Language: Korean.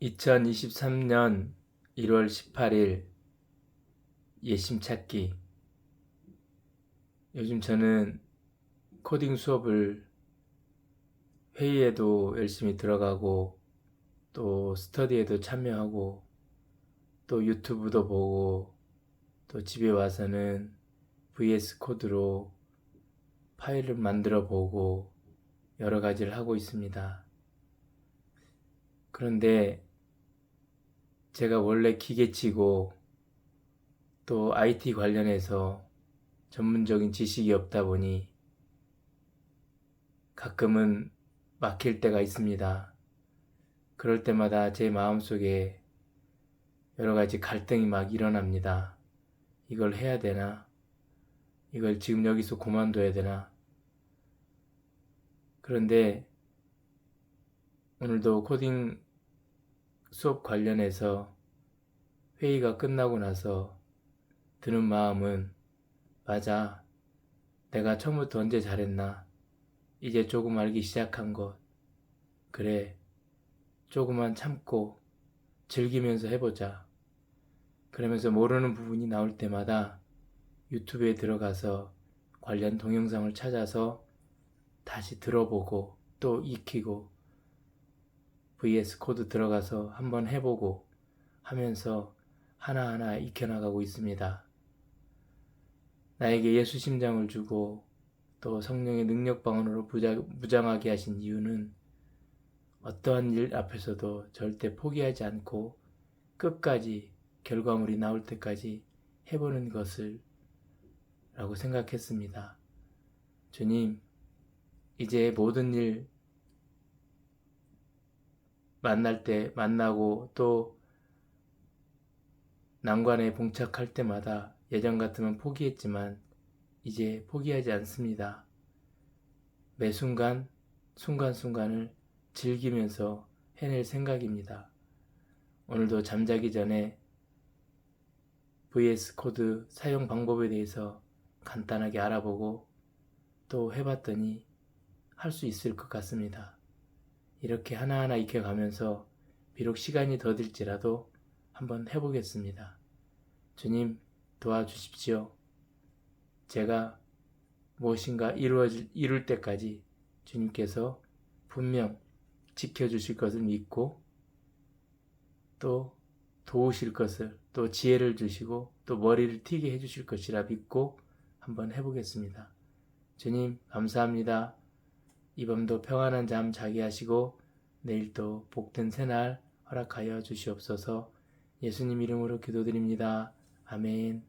2023년 1월 18일 예심 찾기 요즘 저는 코딩 수업을 회의에도 열심히 들어가고 또 스터디에도 참여하고 또 유튜브도 보고 또 집에 와서는 VS 코드로 파일을 만들어 보고 여러 가지를 하고 있습니다. 그런데 제가 원래 기계치고 또 IT 관련해서 전문적인 지식이 없다 보니 가끔은 막힐 때가 있습니다. 그럴 때마다 제 마음속에 여러 가지 갈등이 막 일어납니다. 이걸 해야 되나? 이걸 지금 여기서 그만둬야 되나? 그런데 오늘도 코딩 수업 관련해서 회의가 끝나고 나서 드는 마음은 맞아. 내가 처음부터 언제 잘했나? 이제 조금 알기 시작한 것. 그래. 조금만 참고 즐기면서 해보자. 그러면서 모르는 부분이 나올 때마다 유튜브에 들어가서 관련 동영상을 찾아서 다시 들어보고 또 익히고 VS 코드 들어가서 한번 해보고 하면서 하나하나 익혀나가고 있습니다. 나에게 예수 심장을 주고 또 성령의 능력 방언으로 무장하게 하신 이유는 어떠한 일 앞에서도 절대 포기하지 않고 끝까지 결과물이 나올 때까지 해보는 것을 라고 생각했습니다. 주님, 이제 모든 일 만날 때 만나고 또 난관에 봉착할 때마다 예전 같으면 포기했지만 이제 포기하지 않습니다. 매 순간, 순간순간을 즐기면서 해낼 생각입니다. 오늘도 잠자기 전에 VS 코드 사용 방법에 대해서 간단하게 알아보고 또 해봤더니 할 수 있을 것 같습니다. 이렇게 하나하나 익혀가면서 비록 시간이 더 들지라도 한번 해보겠습니다. 주님 도와주십시오. 제가 무엇인가 이루어질, 이룰 때까지 주님께서 분명 지켜주실 것을 믿고 또 도우실 것을 또 지혜를 주시고 또 머리를 튀게 해주실 것이라 믿고 한번 해보겠습니다. 주님 감사합니다. 이 밤도 평안한 잠 자게 하시고 내일도 복된 새날 허락하여 주시옵소서 예수님 이름으로 기도드립니다. 아멘.